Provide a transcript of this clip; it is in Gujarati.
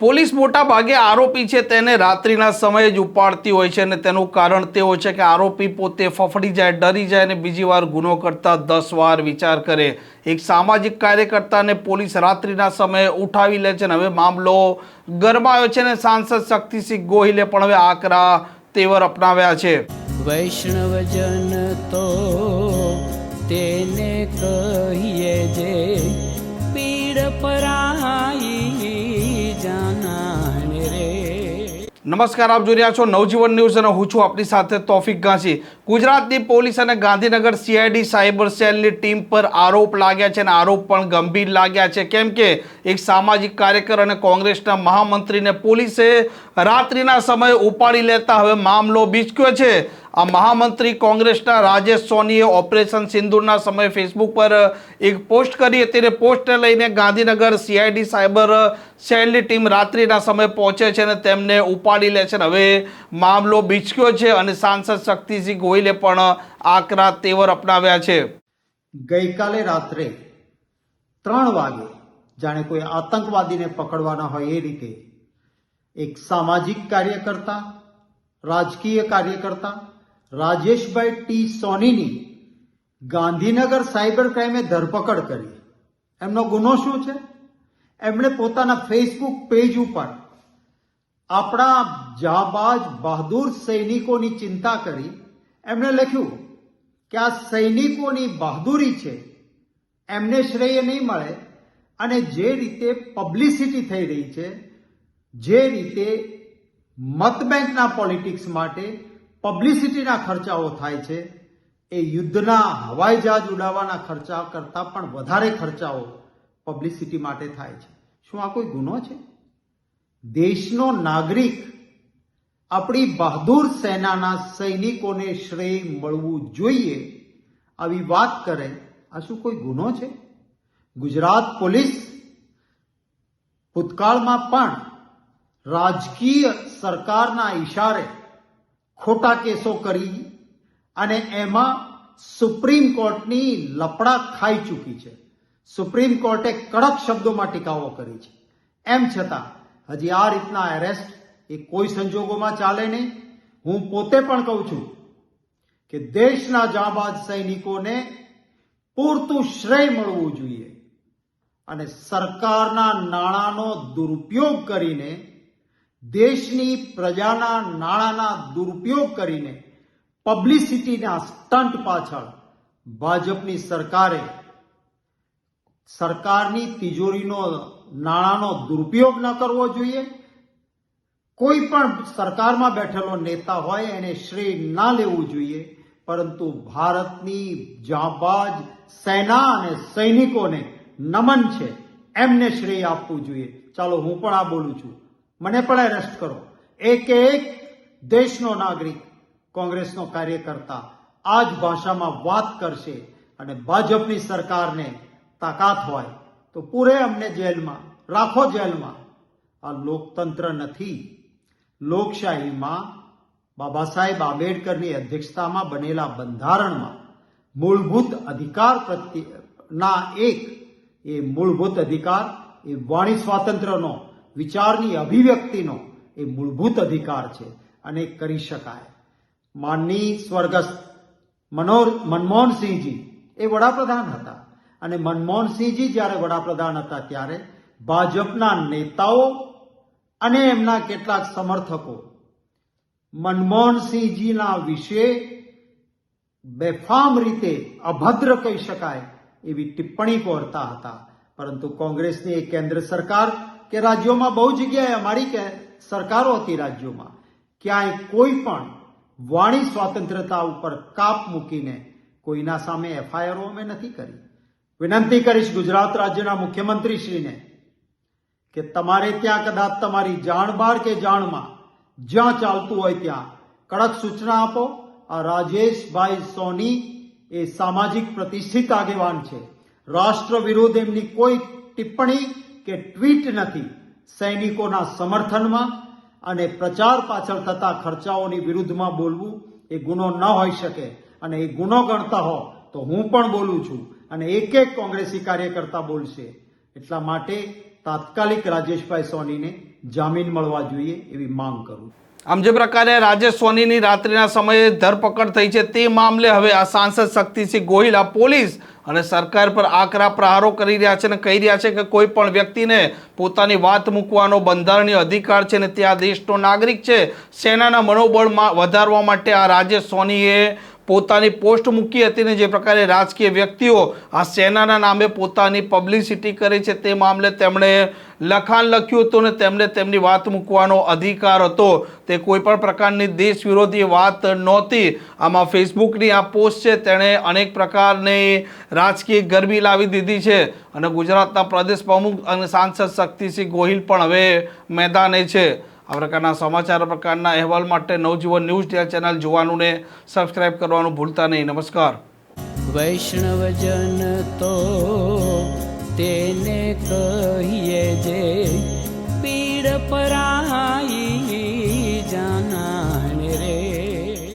પોલીસ મોટા ભાગે આરોપી છે, તેને રાત્રિના સમયે જ ઉપાડતી હોય છે અને તેનું કારણ તે હોય છે કે આરોપી પોતે ફફડી જાય, ડરી જાય અને બીજી વાર ગુનો કરતા દસ વાર વિચાર કરે. એક સામાજિક કાર્યકર્તાને પોલીસ રાત્રિના સમયે ઉઠાવી લે છે અને હવે મામલો ગરમાયો છે અને સાંસદ શક્તિસિંહ ગોહિલે પણ હવે આકરા તેવર અપનાવ્યા છે. વૈષ્ણવજન તો તેને નમસ્કાર, આપ જોઈ રહ્યા છો નવજીવન ન્યૂઝ અને હું છું આપની સાથે તોફિક ગાંચી ગુજરાતની પોલીસ અને ગાંધીનગર સીઆઈડી સાયબર સેલની ટીમ પર આરોપ લાગ્યા છે અને આરોપ પણ ગંભીર લાગ્યા છે. કેમ કે એક સામાજિક કાર્યકર અને કોંગ્રેસના મહામંત્રીને પોલીસે રાત્રિના સમયે ઉપાડી લેતા હવે મામલો બીચક્યો છે. આ મહામંત્રી કોંગ્રેસના રાજેશ સોનીએ ઓપરેશન સિંદુરના સમયે ફેસબુક પર એક પોસ્ટ કરી હતી અને પોસ્ટને લઈને ગાંધીનગર સીઆઈડી સાયબર સેલની ટીમ રાત્રિના સમયે પહોંચે છે અને તેમને ઉપાડી લે છે અને હવે મામલો બીચક્યો છે અને સાંસદ શક્તિસિંહ ગોહિલે પણ આકરા તેવર અપનાવ્યા છે. ગઈકાલે રાત્રે ત્રણ વાગે જાણે કોઈ આતંકવાદીને પકડવાના હોય એ રીતે એક સામાજિક કાર્યકર્તા, રાજકીય કાર્યકર્તા રાજેશભાઈ ટી સોનીની ગાંધીનગર સાયબર ક્રાઇમે ધરપકડ કરી. એમનો ગુનો શું છે? એમણે પોતાના ફેસબુક પેજ ઉપર આપણા જાબાજ બહાદુર સૈનિકોની ચિંતા કરી. એમણે લખ્યું કે આ સૈનિકોની બહાદુરી છે. એમને શ્રેય નહીં મળે અને જે રીતે પબ્લિસિટી થઈ રહી છે, જે રીતે મતબેંકના પોલિટિક્સ માટે પબ્લિસિટીના ખર્ચાઓ થાય છે. એ યુદ્ધના હવાઈ જહાજ ઉડાવવાના ખર્ચા કરતાં પણ વધારે ખર્ચાઓ પબ્લિસિટી માટે થાય છે. શું આ કોઈ ગુનો છે? દેશનો નાગરિક આપણી બહાદુર સેનાના સૈનિકોને શ્રેય મળવું જોઈએ આવી વાત કરે. આ શું કોઈ ગુનો છે? ગુજરાત પોલીસ ભૂતકાળમાં પણ રાજકીય સરકારના ઈશારે ખોટા કેસો કરી અને એમાં સુપ્રીમ કોર્ટની લપડા ખાઈ ચૂકી છે. સુપ્રીમ કોર્ટે કડક શબ્દોમાં ટીકાઓ કરી છે. એમ છતાં, હજી આ રીતના એરેસ્ટ એ કોઈ સંજોગોમાં ચાલે નહીં. હું પોતે પણ કહું છું કે દેશના જાબાજ સૈનિકોને પૂરતું શ્રેય મળવું જોઈએ અને સરકારના નાણાંનો દુરુપયોગ કરીને દેશની પ્રજાના નાણાંના દુરુપયોગ કરીને પબ્લિસિટીના સ્ટન્ટ પાછળ ભાજપની સરકારે સરકારની તિજોરીનો નાણાંનો દુરુપયોગ ન કરવો જોઈએ. કોઈ પણ સરકારમાં બેઠેલો નેતા હોય એને શ્રેય ના લેવું જોઈએ, પરંતુ ભારતની જાંબાજ સેના અને સૈનિકોને નમન છે, એમને શ્રેય આપવું જોઈએ. ચાલો હું પણ આ બોલું છું. મને પણ એરેસ્ટ કરો. એક એક દેશનો નાગરિક કોંગ્રેસનો કાર્યકર્તા આ જ ભાષામાં વાત કરશે અને ભાજપની સરકારને તાકાત હોય તો પૂરે અમને જેલમાં, રાખો જેલમાં. આ લોકતંત્ર નથી. લોકશાહીમાં બાબા સાહેબ આંબેડકરની અધ્યક્ષતામાં બનેલા બંધારણમાં મૂળભૂત અધિકાર પ્રત્યેના એક, એ મૂળભૂત અધિકાર, એ વાણી સ્વાતંત્ર્યનો વિચારની અભિવ્યક્તિનો એ મૂળભૂત અધિકાર છે અને કરી શકાય. માનની સ્વર્ગસ્થ મનોર, મનમોહનસિંહજી એ વડાપ્રધાન હતા અને મનમોહનસિંહજી જ્યારે વડાપ્રધાન હતા ત્યારે ભાજપના નેતાઓ અને એમના કેટલાક સમર્થકો મનમોહનસિંહજીના વિશે બેફામ રીતે અભદ્ર કહી શકાય એવી ટિપ્પણી કરતા હતા. પરંતુ કોંગ્રેસની એ કેન્દ્ર સરકાર કે રાજ્યોમાં બહુ જગ્યાએ અમારી કે સરકારો હતી રાજ્યોમાં, ક્યાંય કોઈ પણ વાણી સ્વાતંત્રતા ઉપર કાપ મૂકીને કોઈના સામે એફઆઈઆરો અમે નથી કરી. વિનંતી કરીશ ગુજરાત રાજ્યના મુખ્યમંત્રીશ્રીને કે તમારે ત્યાં કદાચ તમારી જાણ બહાર કે જાણમાં જ્યાં ચાલતું હોય ત્યાં કડક સૂચના આપો. આ રાજેશભાઈ સોની એ સામાજિક પ્રતિષ્ઠિત આગેવાન છે. રાષ્ટ્ર વિરોધ એમની કોઈ ટિપ્પણી કે ટ્વીટ નથી. સૈનિકોના સમર્થનમાં અને પ્રચાર પાછળ થતા ખર્ચાઓની વિરુદ્ધમાં બોલવું એ ગુનો ન હોઈ શકે. અને એ ગુનો ગણતા હો તો હું પણ બોલું છું અને એક એક કોંગ્રેસી કાર્યકર્તા બોલશે. એટલા માટે તાત્કાલિક રાજેશભાઈ સોનીને જામીન મળવા જોઈએ એવી માંગ કરું છું. આમ જે પ્રકારે રાજેશ સોનીની રાત્રિના સમયે ધરપકડ થઈ છે તે મામલે હવે આ સાંસદ શક્તિસિંહ ગોહિલ પોલીસ અને સરકાર પર આકરા પ્રહારો કરી રહ્યા છે અને કહી રહ્યા છે કે કોઈ પણ વ્યક્તિને પોતાની વાત મૂકવાનો બંધારણીય અધિકાર છે ને તે આ દેશનો નાગરિક છે, સેનાના મનોબળમાં વધારવા માટે આ રાજેશ સોનીએ પોતાની પોસ્ટ મૂકી હતી ને જે પ્રકારે રાજકીય વ્યક્તિઓ આ સેનાના નામે પોતાની પબ્લિસિટી કરે છે તે મામલે તેમણે લખાણ લખ્યું હતું ને તેમને તેમની વાત મૂકવાનો અધિકાર હતો. તે કોઈ પણ પ્રકારની દેશ વિરોધી વાત નહોતી. આમાં ફેસબુકની આ પોસ્ટ છે તેણે અનેક પ્રકારની રાજકીય ગરમી લાવી દીધી છે અને ગુજરાતના પ્રદેશ પ્રમુખ અને સાંસદ શક્તિસિંહ ગોહિલ પણ હવે મેદાને છે. આ પ્રકારના સમાચાર પ્રકારના અહેવાલ માટે નવજીવન ન્યૂઝ ચેનલ જોવાનુંને સબસ્ક્રાઇબ કરવાનું ભૂલતા નહીં. નમસ્કાર. વૈષ્ણવજન તો તેને કહીએ જે પીડ પરાઈ